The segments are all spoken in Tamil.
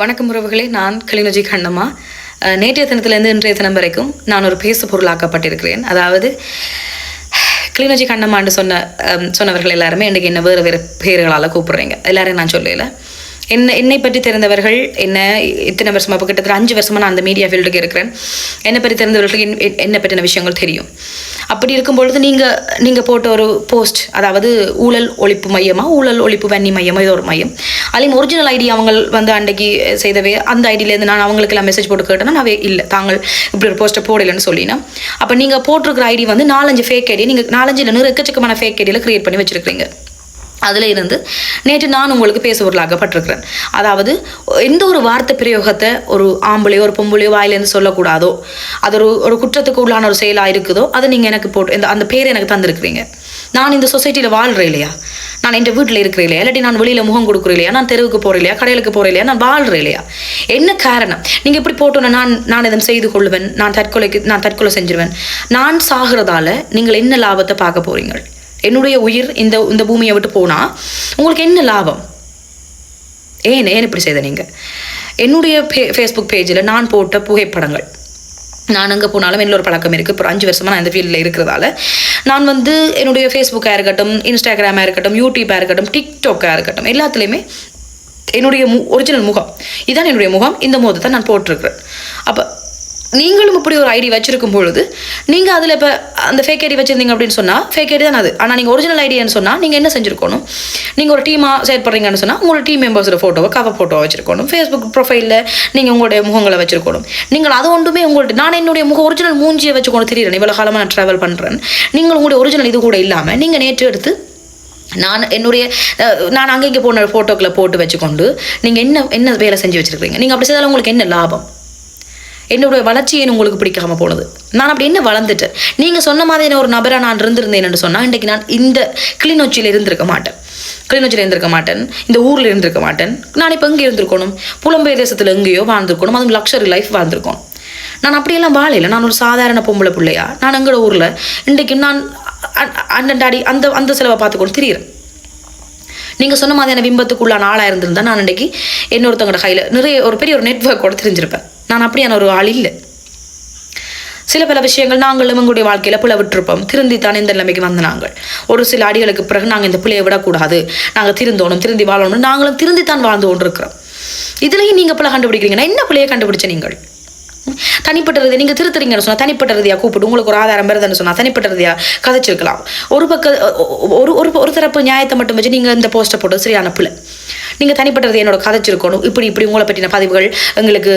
வணக்கம் உறவுகளே நான் கலிநொஜி கண்ணம்மா. நேற்றைய தினத்திலிருந்து இன்றைய தினம் வரைக்கும் நான் ஒரு பேசு பொருளாக்கப்பட்டிருக்கிறேன். அதாவது கிளிநொச்சி கண்ணம்மான்னு சொன்ன சொன்னவர்கள் எல்லாருமே இன்றைக்கு என்ன வேறு வேறு பேர்களால் கூப்பிட்றீங்க. எல்லாரையும் நான் சொல்லல. என்ன என்னை பற்றி தெரிந்தவர்கள் என்ன இத்தனை வருஷமா இப்போ கிட்டத்தட்ட அஞ்சு வருஷமா நான் அந்த மீடியா ஃபீல்டுக்கு இருக்கிறேன். என்னை பற்றி தெரிந்தவர்களுக்கு என்- என்னை பற்றின விஷயங்கள் தெரியும். அப்படி இருக்கும் பொழுது நீங்கள் நீங்கள் போட்ட ஒரு போஸ்ட் அதாவது ஊழல் ஒழிப்பு மையமாக ஊழல் ஒழிப்பு வன்னி மையமாக இது ஒரு மையம். அதுலேயும் ஒரிஜினல் ஐடி அவங்க வந்து அன்றைக்கு செய்தவே அந்த ஐடியிலேருந்து நான் அவங்களுக்கு எல்லாம் மெசேஜ் போட்டு கேட்டேன்னா நான் இல்லை தாங்கள் இப்படி ஒரு போஸ்ட்டை போடலைன்னு சொல்லினா அப்போ நீங்கள் போட்டிருக்கிற ஐடி வந்து நாலஞ்சு ஃபேக் ஐடி நீங்கள் நாலஞ்சு இல்லை நூறு எக்கச்சக்கமான ஃபேக் ஐடியில் க்ரியேட் பண்ணி வச்சுருக்கீங்க அதில் இருந்து நேற்று நான் உங்களுக்கு பேச பொருளாகப்பட்டிருக்கிறேன் அதாவது எந்த ஒரு வார்த்தை பிரயோகத்தை ஒரு ஆம்பளையோ ஒரு பொம்பளையோ வாயிலேருந்து சொல்லக்கூடாதோ அது ஒரு ஒரு குற்றத்துக்கு உள்ளான ஒரு செயலாக இருக்குதோ அதை நீங்கள் எனக்கு போட்டு இந்த அந்த பேரை எனக்கு தந்திருக்கிறீங்க. நான் இந்த சொசைட்டியில் வாழ்கிறேன் இல்லையா? நான் என் வீட்டில் இருக்கிறேன் இல்லையா? இல்லாட்டி நான் வெளியில் முகம் கொடுக்குறேன் இல்லையா? நான் தெருவுக்கு போகிறேன் இல்லையா? கடலுக்கு போகிறேன் இல்லையா? நான் வாழ்கிறேன் இல்லையா? என்ன காரணம்? நீங்கள் இப்படி போட்டோன்னா நான் நான் இதன் செய்து கொள்வேன் நான் தற்கொலைக்கு நான் தற்கொலை செஞ்சிருவேன். நான் சாகிறதால நீங்கள் என்ன லாபத்தை பார்க்க போகிறீங்க என்னுடைய உயிர் இந்த இந்த பூமியை விட்டு போனால் உங்களுக்கு என்ன லாபம்? ஏன் ஏன் இப்படி செய்த நீங்கள் என்னுடைய ஃபே ஃபேஸ்புக் பேஜில் நான் போட்ட புகைப்படங்கள். நான் அங்கே போனாலும் என்னோட பழக்கம் இருக்குது இப்போ அஞ்சு வருஷமாக நான் இந்த ஃபீல்டில் இருக்கிறதால நான் வந்து என்னுடைய ஃபேஸ்புக்காக இருக்கட்டும் இன்ஸ்டாகிராமாக இருக்கட்டும் யூடியூப்பாக இருக்கட்டும் டிக்டாக்காக இருக்கட்டும் எல்லாத்துலேயுமே என்னுடைய மு ஒரிஜினல் முகம். இதான் என்னுடைய முகம். இந்த முகத்தை தான் நான் போட்டிருக்கிறேன். அப்போ நீங்களும் இப்படி ஒரு ஐடி வச்சிருக்கும் பொழுது நீங்கள் அதில் இப்போ அந்த ஃபேக் ஐடி வச்சுருந்தீங்க அப்படின்னு சொன்னால் ஃபேக் ஐடி தான் அது? ஆனால் நீங்கள் ஒரிஜினல் ஐடியான்னு சொன்னால் நீங்கள் என்ன செஞ்சுருக்கணும்? நீங்கள் ஒரு டீமாக செயற்படுறீங்கன்னு பண்ணுறீங்கன்னு சொன்னால் உங்களோட டீம் மெம்பர்ஸோட ஃபோட்டோவை கவர் ஃபோட்டோவை வச்சிருக்கணும். ஃபேஸ்புக் ப்ரொஃபைலில் நீங்கள் உங்களுடைய முகங்களை வச்சிருக்கணும். நீங்கள் அது ஒன்றுமே உங்கள்ட்ட நான் என்னுடைய முக ஒரிஜினல் மூஞ்சியை வச்சுக்கொண்டு தெரியுறேன் இவ்வளோ காலமாக நான் ட்ராவல் பண்ணுறேன் நீங்கள் உங்களுடைய ஒரிஜினல் இது கூட இல்லாமல் நீங்கள் நேற்று எடுத்து நான் என்னுடைய நான் அங்கே இங்கே போன ஃபோட்டோக்களை போட்டு வச்சுக்கொண்டு நீங்கள் என்ன என்ன வேலை செஞ்சு வச்சுருக்கீங்க நீங்கள் அப்படி செய்தாலும் உங்களுக்கு என்ன லாபம்? என்னுடைய வளர்ச்சியை உங்களுக்கு பிடிக்காம போனது. நான் அப்படி என்ன வளர்ந்துட்டேன்? நீங்கள் சொன்ன மாதிரியான ஒரு நபராக நான் இருந்திருந்தேன்னு சொன்னால் இன்றைக்கு நான் இந்த கிளிநொச்சியில் இருந்திருக்க மாட்டேன். கிளிநொச்சியில் இருந்திருக்க மாட்டேன். இந்த ஊரில் இருந்திருக்க மாட்டேன். நான் இப்போ எங்கே இருந்திருக்கணும்? புலம்பெயர் தேசத்தில் எங்கேயோ வாழ்ந்திருக்கணும். அதுவும் லக்ஷரி லைஃப் வாழ்ந்திருக்கணும் நான் அப்படியெல்லாம் வாழையில நான் ஒரு சாதாரண பொம்பளை பிள்ளையா? நான் எங்களோட ஊரில்? இன்றைக்கு நான் அண்ணன் டாடி அந்த அந்த செலவை பார்த்துக்கொண்டு தெரியுறேன். நீங்கள் சொன்ன மாதிரியான பிம்பத்துக்குள்ளான ஆளாக இருந்திருந்தா நான் இன்றைக்கி இன்னொருத்தவங்களோட கையில் நிறைய ஒரு பெரிய ஒரு நெட்ஒர்க்கோட தெரிஞ்சிருப்பேன். நான் அப்படியான ஒரு ஆள் இல்லை. சில பல விஷயங்கள் நாங்களும் எங்களுடைய வாழ்க்கையில் பிள்ளை விட்டுருப்போம் திருந்தித்தான் இந்த நிலைமைக்கு வந்த நாங்கள். ஒரு சில அடிகளுக்கு பிறகு நாங்கள் இந்த பிள்ளையை விடக்கூடாது. நாங்கள் திருந்தோணும் திருந்தி வாழணும் நாங்களும் திருந்தித்தான் வாழ்ந்து கொண்டிருக்கிறோம். இதுலேயும் நீங்கள் பிள்ளை கண்டுபிடிக்கிறீங்கன்னா என்ன பிள்ளையை கண்டுபிடிச்ச நீங்கள்? தனிப்பட்ட ரீதியாக நீங்கள் திருத்துறீங்கன்னு சொன்னால் தனிப்பட்ட ரீதியாக கூப்பிட்டு உங்களுக்கு ஒரு ஆதாரம் வருதுன்னு சொன்னால் தனிப்பட்ட ரீதியாக கதைச்சிருக்கலாம். ஒரு பக்க ஒரு ஒரு ஒரு தரப்பு நியாயத்தை மட்டும் வச்சு நீங்கள் இந்த போஸ்ட்டை போட்டு சரியான பிள்ளை நீங்கள் தனிப்பட்ட ரீதியாக என்னோட கதைச்சிருக்கணும். இப்படி இப்படி உங்களை பற்றின பதிவுகள் எங்களுக்கு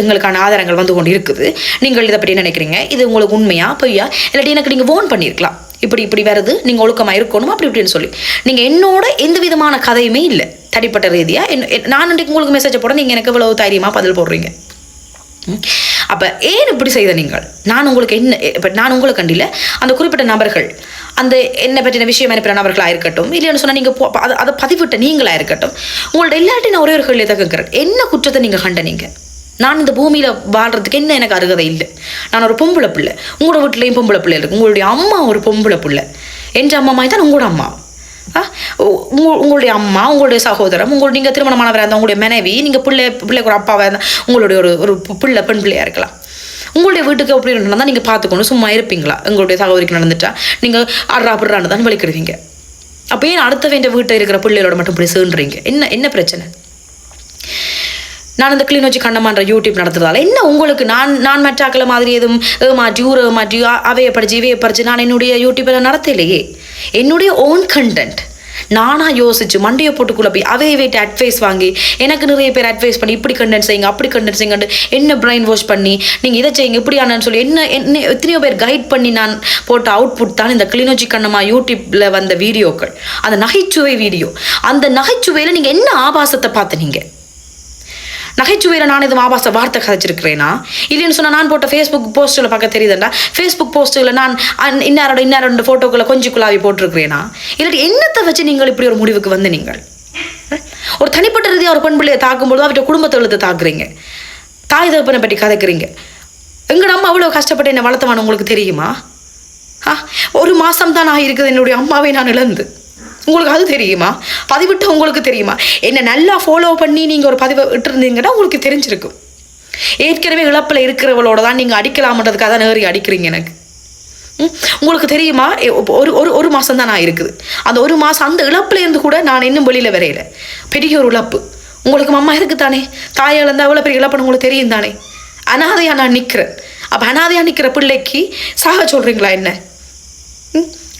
எங்களுக்கான ஆதாரங்கள் வந்து கொண்டு இருக்குது நீங்கள் இதை பற்றி நினைக்கிறீங்க? இது உங்களுக்கு உண்மையா? பொய்யா? இல்லாட்டி எனக்கு நீங்கள் ஓன் பண்ணியிருக்கலாம் இப்படி இப்படி வருது. நீங்கள் ஒழுக்கமாக இருக்கணும். அப்படி இப்படின்னு சொல்லி. நீங்கள் என்னோட எந்த விதமான கதையுமே இல்லை. தனிப்பட்ட ரீதியாக என் நான் இன்றைக்கு உங்களுக்கு மெசேஜை போட நீங்கள் எனக்கு இவ்வளவு தைரியமாக பதில் போடுறீங்க. அப்போ ஏன் இப்படி செய்த நீங்கள்? நான் உங்களுக்கு என்ன இப்போ நான் உங்களை கண்டியில் அந்த குறிப்பிட்ட நபர்கள் அந்த என்னை பற்றின விஷயம் அனுப்பின நபர்களாக இருக்கட்டும் இல்லைன்னு சொன்னால் நீங்கள் அதை அதை பதிவிட்ட நீங்களாக இருக்கட்டும் உங்கள்ட்ட எல்லாட்டையும் நான் ஒரே ஒரு கேள்வியை தான் கேட்குறேன். என்ன குற்றத்தை நீங்கள் கண்டனீங்க? நான் இந்த பூமியில் வாழ்கிறதுக்கு என்ன எனக்கு அருகதை இல்லை. நான் ஒரு பொம்பளை பிள்ளை. உங்களோட வீட்லேயும் பொம்பளை பிள்ளை இருக்குது உங்களுடைய அம்மா ஒரு பொம்பளை பிள்ளை. என்ற அம்மா மாதிரி தான் உங்களோட அம்மா. உங்களுடைய அம்மா உங்களுடைய சகோதரம் உங்களுடைய நீங்கள் திருமணமானவராக இருந்தால் உங்களுடைய மனைவி நீங்கள் பிள்ளை பிள்ளைக்கு ஒரு அப்பாவாக இருந்தால் உங்களுடைய ஒரு ஒரு பிள்ளை பெண் பிள்ளையாக இருக்கலாம். உங்களுடைய வீட்டுக்கு அப்படி நடந்தால் நீங்கள் பார்த்துக்கணும். சும்மா இருப்பீங்களா? உங்களுடைய சகோதரிக்கு நடந்துட்டா நீங்கள் அட்ரா அப்படிறான்னு தான் வலிக்கிடுவீங்க. அப்போ ஏன் அடுத்த வேண்டிய வீட்டில் இருக்கிற பிள்ளைகளோட மட்டும் இப்படி சேர்ன்றீங்க என்ன என்ன பிரச்சனை? நான் இந்த கிளிநொச்சி கண்ணமான்ற யூடியூப் நடத்துறதால. என்ன உங்களுக்கு? நான் நான் மற்றாக்கள மாதிரி எதுவும் ஏமாற்றி ஊர் ஏமாற்றி அவையை படிச்சு இவையை படிச்சு நான் என்னுடைய யூடியூப்பில் நடத்தலையே. என்னுடைய ஓன் கண்டென்ட் நானாக யோசிச்சு மண்டையை போட்டுக்குள்ளே போய் அவை வைட்டு அட்வைஸ் வாங்கி எனக்கு நிறைய பேர் அட்வைஸ் பண்ணி இப்படி கண்டென்ட் செய்யுங்க அப்படி கண்டென்ட் செய்யுங்க என்ன பிரைன் வாஷ் பண்ணி நீங்கள் இதை செய்யுங்க இப்படி ஆனான்னு சொல்லி என்ன என்ன எத்தனையோ பேர் கைட் பண்ணி நான் போட்ட அவுட்புட் தான் இந்த கிளிநொச்சி கண்ணம்மா யூடியூப்பில் வந்த வீடியோக்கள். அந்த நகைச்சுவை வீடியோ. அந்த நகைச்சுவையில் நீங்கள் என்ன ஆபாசத்தை பார்த்து நீங்கள் நகைச்சுவையில் நான் இது ஆபாச வார்த்தை கதைச்சிருக்கிறேனா? இல்லைன்னு சொன்னால் நான் போட்ட ஃபேஸ்புக் போஸ்ட்டில் பார்க்க தெரியுதுண்டா? ஃபேஸ்புக் போஸ்ட்டில் நான் இன்னாரோட இன்னாரோட ஃபோட்டோக்களை கொஞ்சம் குழாவி போட்டிருக்கிறேனா? இல்லாட்டி என்னத்தை வச்சு நீங்கள் இப்படி ஒரு முடிவுக்கு வந்து நீங்கள்? ஒரு தனிப்பட்ட ரீதியாக ஒரு பெண் பிள்ளையை தாக்கும்போது அவர்கிட்ட குடும்பத்தை எழுத்து தாக்குறீங்க. தாய் தகப்பனை பற்றி கதைக்கிறீங்க. எங்கள் அம்மா அவ்வளோ கஷ்டப்பட்டு என்னை வளர்த்தவான்னு உங்களுக்கு தெரியுமா? ஆ ஒரு மாதம் தான் நான் என்னுடைய அம்மாவை நான் இழந்து. உங்களுக்கு அது தெரியுமா? பதிவிட்டு உங்களுக்கு தெரியுமா? என்னை நல்லா ஃபாலோ பண்ணி நீங்கள் ஒரு பதிவை விட்டுருந்தீங்கன்னா உங்களுக்கு தெரிஞ்சிருக்கும். ஏற்கனவே இழப்பில் இருக்கிறவளோட தான் நீங்கள் அடிக்கலாமன்றதுக்காக தான் நேரி அடிக்கிறீங்க எனக்கு. ம்? உங்களுக்கு தெரியுமா? ஒரு ஒரு ஒரு மாதம் தான் நான் இருக்குது. அந்த ஒரு மாதம் அந்த இழப்புலேருந்து கூட நான் இன்னும் வெளியில் வரையில. பெரிய ஒரு இழப்பு. உங்களுக்கு அம்மா இருக்கு தானே? தாயால் இருந்தால் எவ்வளோ பெரிய இழப்புன்னு உங்களுக்கு தெரியும் தானே? அனாதையாக நான் நிற்கிறேன் அப்போ அனாதையாக நிற்கிற பிள்ளைக்கு சாக சொல்கிறீங்களா என்ன?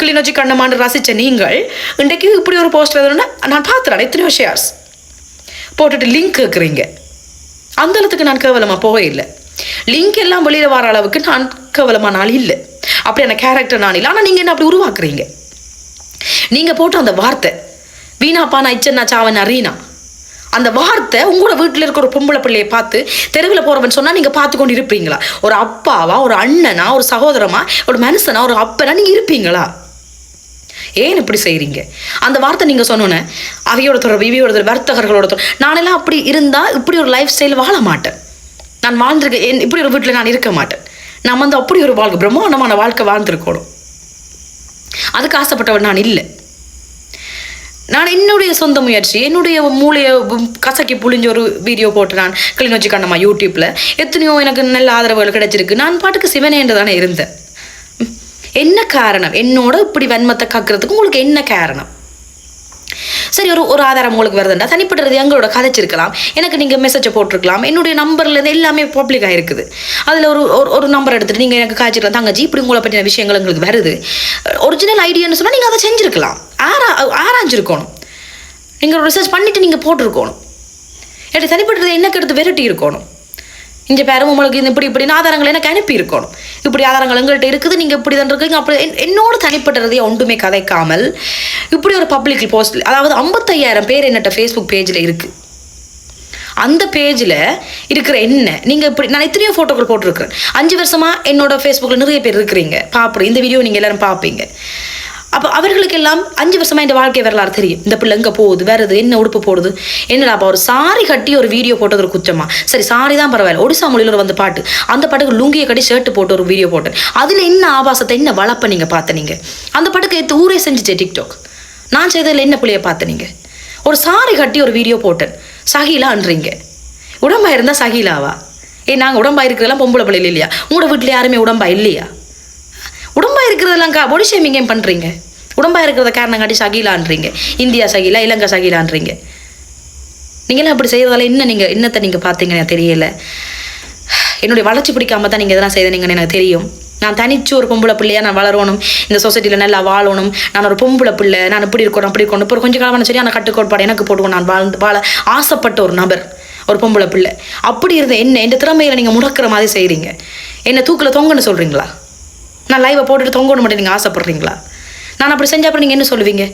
கிளிநொச்சி கண்ணமான்னு ரசித்த நீங்கள் இன்றைக்கு இப்படி ஒரு போஸ்ட் எதுனா நான் பார்த்துறேன் எத்தனையோ ஷேர்ஸ் போட்டுட்டு லிங்க் கேட்குறீங்க அந்த அளவுக்கு நான் கேவலமாக போகவே இல்லை. லிங்க் எல்லாம் வெளியில் வர அளவுக்கு நான் கேவலமான ஆள் இல்லை. அப்படியான கேரக்டர் நான் இல்லை. ஆனால் நீங்கள் என்ன அப்படி உருவாக்குறீங்க? நீங்கள் போட்ட அந்த வார்த்தை வீணாப்பா நான் இச்சன்னா சாவன் ரீனா. அந்த வார்த்தை உங்களோட வீட்டில் இருக்கிற ஒரு பொம்பளை பிள்ளையை பார்த்து தெருவில் போகிறவன் சொன்னால் நீங்கள் பார்த்து கொண்டு இருப்பீங்களா? ஒரு அப்பாவா ஒரு அண்ணனா ஒரு சகோதரமா ஒரு மனுஷனா ஒரு அப்பனா நீங்கள் இருப்பீங்களா? ஏன் இப்படி செய்கிறீங்க அந்த வார்த்தை நீங்கள் சொன்னோன்னே அவையோட தொடர்பு இவையோட தொடர்பு வர்த்தகர்களோட தொடர்பு. நானெல்லாம் அப்படி இருந்தால் இப்படி ஒரு லைஃப் ஸ்டைல் வாழ மாட்டேன். நான் வாழ்ந்திருக்க என் இப்படி ஒரு வீட்டில் நான் இருக்க மாட்டேன். நான் வந்து அப்படி ஒரு வாழ்க்கை பிரம்மாண்டமான வாழ்க்கை வாழ்ந்துருக்கணும். அதுக்கு ஆசைப்பட்டவன் நான் இல்லை. நான் என்னுடைய சொந்த முயற்சி என்னுடைய மூளையை கசக்கி புழிஞ்ச ஒரு வீடியோ போட்டு நான் கிளிநொச்சி கண்ணம்மா யூடியூப்பில் எத்தனையோ எனக்கு நல்ல ஆதரவுகள் கிடைச்சிருக்கு. நான் பாட்டுக்கு சிவனேன்ற தானே இருந்தேன். என்ன காரணம்? என்னோட இப்படி வன்மத்தை காக்கிறதுக்கு உங்களுக்கு என்ன காரணம்? சரி ஒரு ஒரு ஆதாரம் உங்களுக்கு வருதுண்டா தனிப்பட்டது எங்களோட கதைச்சிருக்கலாம். எனக்கு நீங்கள் மெசேஜை போட்டிருக்கலாம். என்னுடைய நம்பர்லேருந்து எல்லாமே பப்ளிக் இருக்குது அதில் ஒரு ஒரு- ஒரு நம்பர் எடுத்துகிட்டு நீங்கள் எனக்கு காய்ச்சிக்கலாம். தங்கச்சி இப்படி உங்களை பற்றின விஷயங்கள் எங்களுக்கு வருது. ஒரிஜினல் ஐடியான்னு சொன்னால் நீங்கள் அதை செஞ்சுருக்கலாம். ஆரா ஆராய்ஞ்சிருக்கணும். நீங்கள் ரிசர்ச் பண்ணிவிட்டு நீங்கள் போட்டிருக்கணும். எனக்கு தனிப்பட்டது எனக்கு எடுத்து விரட்டி இருக்கணும் இங்கே பேரும் உங்களுக்கு இந்த இப்படி இப்படி ஆதாரங்கள் எனக்கு அனுப்பி இருக்கணும் இப்படி ஆதாரங்கள் எங்கள்கிட்ட இருக்குது நீங்கள் இப்படி தான் இருக்கீங்க. அப்படி என்- என்னோட தனிப்பட்டதையே ஒன்றுமே கதைக்காமல் இப்படி ஒரு பப்ளிக் போஸ்ட் அதாவது ஐம்பத்தையாயிரம் பேர் என்னட்ட ஃபேஸ்புக் பேஜில் இருக்குது அந்த பேஜில் இருக்கிற என்ன நீங்கள் இப்படி நான் எத்தனையோ ஃபோட்டோக்கள் போட்டிருக்கிறேன். அஞ்சு வருஷமாக என்னோட ஃபேஸ்புக்கில் நிறைய பேர் இருக்கிறீங்க. பார்ப்போம் இந்த வீடியோ நீங்கள் எல்லோரும் பார்ப்பீங்க அப்போ அவர்களுக்கு எல்லாம் அஞ்சு வருஷமா இந்த வாழ்க்கை வரலாறு தெரியும். இந்த பிள்ளை எங்கே போகுது? வருது என்ன உடுப்பு போடுது? என்னடா அப்போ ஒரு சாரி கட்டி ஒரு வீடியோ போட்டது ஒரு குச்சமா? சரி சாரி தான் பரவாயில்ல. ஒடிசா மொழியில் வந்த வந்து பாட்டு. அந்த பாட்டுக்கு லுங்கியை கட்டி ஷர்ட் போட்டு ஒரு வீடியோ போட்டேன். அதில் என்ன ஆபாசத்தை என்ன வளப்ப நீங்கள் பார்த்த நீங்கள் அந்த பாட்டுக்கு எடுத்து ஊரே செஞ்சுச்சே டிக்டாக் நான் செய்ததில் என்ன பிள்ளைய பார்த்த நீங்கள் ஒரு சாரி கட்டி ஒரு வீடியோ போட்டேன். சகிலான்றீங்க உடம்பா இருந்தால் சகிலாவா? ஏ நாங்கள் உடம்பா இருக்கிறதெல்லாம் பொம்பளை பிள்ளைல இல்லையா? உங்களோட வீட்டில் யாருமே உடம்பா இல்லையா? இருக்கிறதெல்லாம் கா பொடி ஷேமிங் ஏன் பண்ணுறீங்க உடம்பாக இருக்கிறத காரணம் காட்டி சகிலான்றீங்க இந்தியா சகிலா இலங்கை சகிலான்றீங்க நீங்களாம் அப்படி செய்கிறதால என்ன நீங்கள் என்னத்தை நீங்கள் பார்த்தீங்கன்னு எனக்கு தெரியல. என்னுடைய வளர்ச்சி பிடிக்காம தான் நீங்கள் இதெல்லாம் செய்தீங்கன்னு எனக்கு தெரியும். நான் தனிச்சு ஒரு பொம்பளை பிள்ளையா நான் வளரணும். இந்த சொசைட்டியில் நல்லா வாழணும். நான் ஒரு பொம்பளை பிள்ளை. நான் இப்படி இருக்கணும் அப்படி இருக்கணும். இப்போ ஒரு காலமான காலமான சரியான கட்டுக்கோட்பாடு எனக்கு போட்டுக்கணும் நான் வாழ்ந்து வாழ ஆசைப்பட்ட ஒரு நபர் ஒரு பொம்பளை பிள்ளை. அப்படி இருந்த என்ன இந்த திறமையில் நீங்கள் முடக்கிற மாதிரி செய்கிறீங்க என்னை தூக்கில் தொங்கன்னு சொல்கிறீங்களா நான் லைவை போட்டுட்டு தொங்கணும் மட்டும் நீங்கள் ஆசைப்பட்றீங்களா? நான் அப்படி செஞ்ச அப்புறம் நீங்கள் என்ன சொல்லுவீங்க?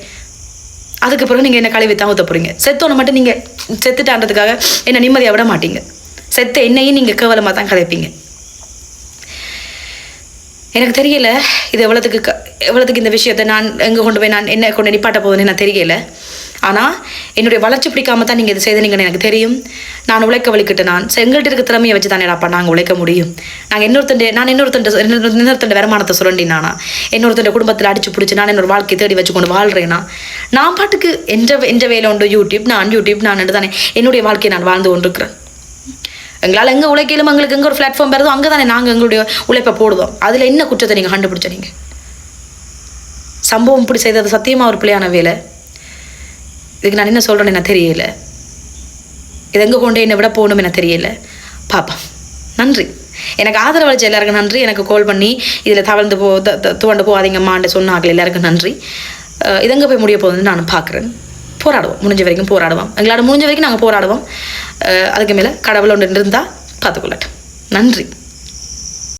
அதுக்கு பிறகு நீங்கள் என்ன கழுவி தான் ஊற்ற போகிறீங்க செத்தோன்னு மட்டும் நீங்கள் செத்துட்டான்றதுக்காக என்னை நிம்மதியாக விட மாட்டீங்க? செத்த என்னையும் நீங்கள் கேவலமாக தான் கதைப்பீங்க எனக்கு தெரியல இது எவ்வளோத்துக்கு க எவ்வளோத்துக்கு இந்த விஷயத்தை நான் எங்கே கொண்டு போய் நான் என்ன கொண்டு நிப்பாட்ட போகுதுன்னு நான் தெரியல. ஆனால் என்னுடைய வளர்ச்சி பிடிக்காம தான் நீங்கள் இது செய்தீங்கன்னு எனக்கு தெரியும். நான் உழைக்க வலிக்கிட்டு நான் சரி, எங்கள்கிட்ட இருக்க திறமையை வச்சு தானேடாப்பா நாங்கள் உழைக்க முடியும். நாங்கள் இன்னொருத்தண்ட நான் இன்னொருத்தண்ட இன்னொருத்தண்ட வருமானத்தை சுரண்டி நானா இன்னொருத்தண்ட குடும்பத்தில் அடிச்சு பிடிச்சி நான் என்னோட வாழ்க்கையை தேடி வச்சு கொண்டு வாழ்கிறேனா நான் பாட்டுக்கு என்ற என்ற வேலை உண்டு? யூடியூப் நான் யூடியூப் நான் என்று தானே என்னுடைய வாழ்க்கையை நான் வாழ்ந்து கொண்டிருக்கிறேன். எங்களால் எங்கே உழைக்கலும் எங்களுக்கு எங்கே ஒரு பிளாட்ஃபார்ம் வருதோ அங்கே தானே நாங்கள் எங்களுடைய உழைப்பை போடுவோம். அதில் என்ன குற்றத்தை நீங்கள் கண்டுபிடிச்ச நீங்கள் சம்பவம் இப்படி செய்தது சத்தியமாக ஒரு பிள்ளையான வேலை? இதுக்கு நான் என்ன சொல்கிறேன்னு எனக்கு தெரியல. இது எங்கே கொண்டு என்னை விட போகணும் எனக்கு தெரியல. பாப்பா நன்றி. எனக்கு ஆதரவு அளிச்ச எல்லாருக்கும் நன்றி. எனக்கு கால் பண்ணி இதில் தவழ்ந்து போ த- துவண்டு போகாதீங்கம்மான்னு சொன்னாங்க எல்லாருக்கும் நன்றி. அஹ் இது எங்கே போய் முடிய போகுதுன்னு நான் பார்க்குறேன் போராடுவோம். முடிஞ்ச வரைக்கும் போராடுவோம். எங்களால் முடிஞ்ச வரைக்கும் நாங்கள் போராடுவோம். அதுக்கு மேலே கடவுள் ஒன்று இருந்தால் பார்த்துக்கொள்ளட்டும். நன்றி.